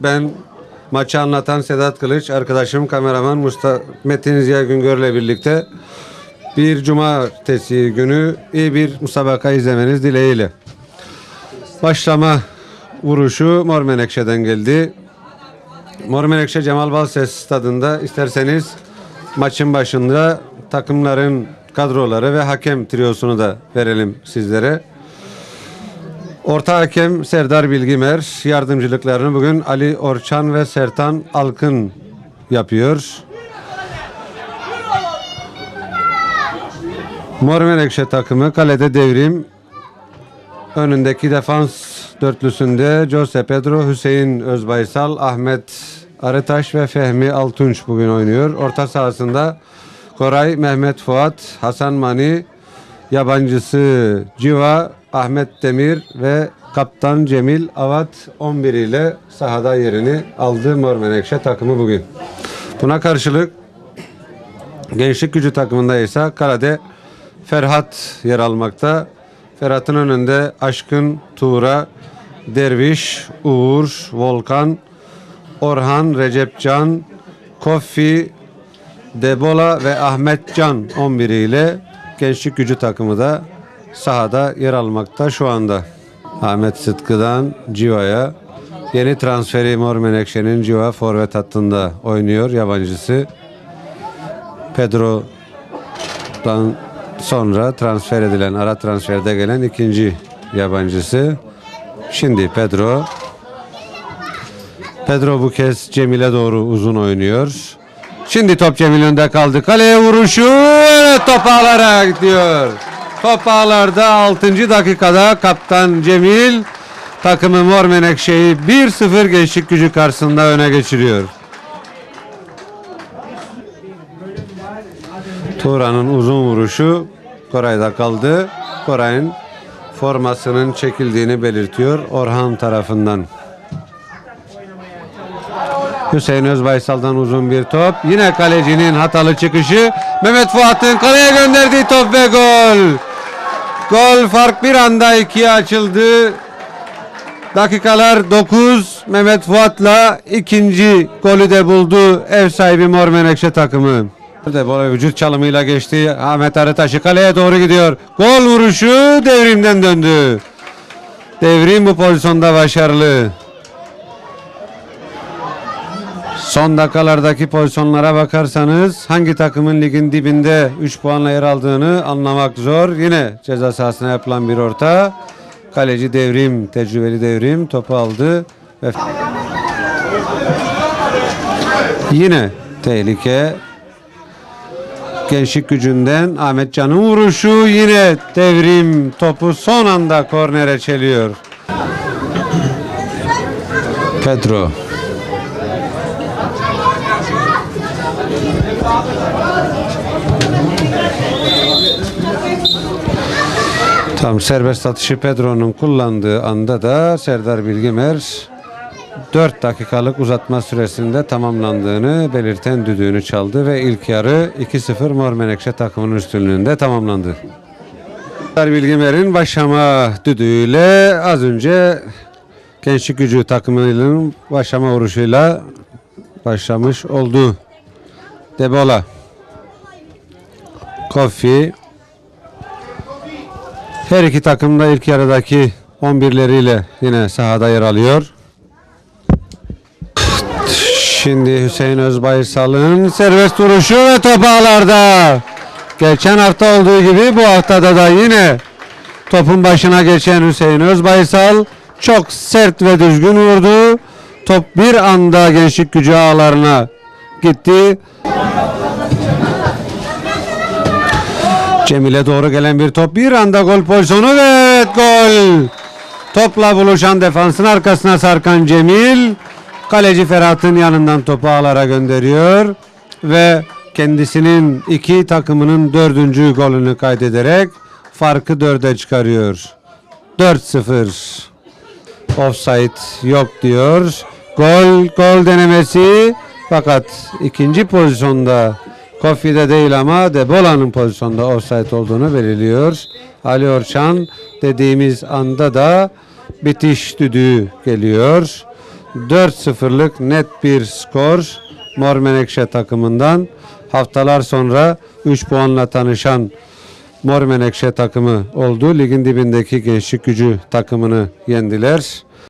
Ben maçı anlatan Sedat Kılıç, arkadaşım kameraman Mustafa Metin Ziya Güngör'le birlikte bir cumartesi günü iyi bir musabaka izlemeniz dileğiyle. Başlama vuruşu Mor Menekşe'den geldi. Mor Menekşe Cemal Balses stadında isterseniz maçın başında takımların kadroları ve hakem triyosunu da verelim sizlere. Orta hakem Serdar Bilgimer, yardımcılıklarını bugün Ali Orçan ve Sertan Alkın yapıyor. Mor Menekşe takımı kalede devrim. Önündeki defans dörtlüsünde Jose Pedro, Hüseyin Özbaysal, Ahmet Arıtaş ve Fehmi Altunç bugün oynuyor. Orta sahasında Koray, Mehmet Fuat, Hasan Mani, yabancısı Civa, Ahmet Demir ve Kaptan Cemil Avat 11 ile sahada yerini aldı Mor Menekşe takımı bugün. Buna karşılık Gençlik gücü takımında ise kalede Ferhat yer almakta. Ferhat'ın önünde Aşkın, Tuğra, Derviş, Uğur, Volkan, Orhan, Recepcan, Koffi, Debola ve Ahmet Can 11 ile Gençlik gücü takımı da sahada yer almakta şu anda. Ahmet Sıtkı'dan Civa'ya yeni transferi Mor Menekşe'nin Civa forvet hattında oynuyor yabancısı. Pedro'dan sonra transfer edilen, ara transferde gelen ikinci yabancısı. Şimdi Pedro. Pedro bu kez Cemil'e doğru uzun oynuyor. Şimdi top Cemil önde kaldı. Kaleye vuruşu. Top ağlara gidiyor. Top ağlarda 6. dakikada kaptan Cemil takımı Mor Menekşe'yi 1-0 gençlik gücü karşısında öne geçiriyor. Turan'ın uzun vuruşu Koray'da kaldı. Koray'ın formasının çekildiğini belirtiyor Orhan tarafından. Hüseyin Özbaysal'dan uzun bir top. Yine kalecinin hatalı çıkışı. Mehmet Fuat'ın kaleye gönderdiği top ve gol. Gol fark bir anda ikiye açıldı. Dakikalar 9. Mehmet Fuat'la ikinci golü de buldu ev sahibi Mor Menekşe takımı. De böyle vücut çalımıyla geçti. Ahmet Arıtaş'ı kaleye doğru gidiyor. Gol vuruşu devrimden döndü. Devrim bu pozisyonda başarılı. Son dakikalardaki pozisyonlara bakarsanız hangi takımın ligin dibinde 3 puanla yer aldığını anlamak zor. Yine ceza sahasına yapılan bir orta. Kaleci devrim, tecrübeli devrim topu aldı ve yine tehlike Gençlik gücünden Ahmet Can'ın vuruşu yine devrim topu son anda kornere çeliyor. Pedro. Tam serbest atışı Pedro'nun kullandığı anda da Serdar Bilgimer 4 dakikalık uzatma süresinde tamamlandığını belirten düdüğünü çaldı ve ilk yarı 2-0 Mor Menekşe takımının üstünlüğünde tamamlandı. Serdar Bilgimer'in başlama düdüğüyle az önce Gençlik Gücü takımının başlama vuruşuyla başlamış oldu. Debola. Kofi. Her iki takım da ilk yarıdaki 11'leriyle yine sahada yer alıyor. Şimdi Hüseyin Özbaysal'ın serbest vuruşu ve top ağlarda. Geçen hafta olduğu gibi bu haftada da yine topun başına geçen Hüseyin Özbaysal çok sert ve düzgün vurdu. Top bir anda gençlik gücü ağlarına gitti. Cemil'e doğru gelen bir top bir anda gol pozisyonu ve evet gol. Topla buluşan defansın arkasına sarkan Cemil kaleci Ferhat'ın yanından topu ağlara gönderiyor ve kendisinin iki takımının dördüncü golünü kaydederek farkı dörde çıkarıyor. 4-0. Offside yok diyor. Gol gol denemesi fakat ikinci pozisyonda Kofi'de değil ama Debola'nın pozisyonda offside olduğunu belirliyor. Ali Orçan dediğimiz anda da bitiş düdüğü geliyor. 4-0'lık net bir skor Mor Menekşe takımından. Haftalar sonra 3 puanla tanışan Mor Menekşe takımı oldu. Ligin dibindeki gençlik gücü takımını yendiler.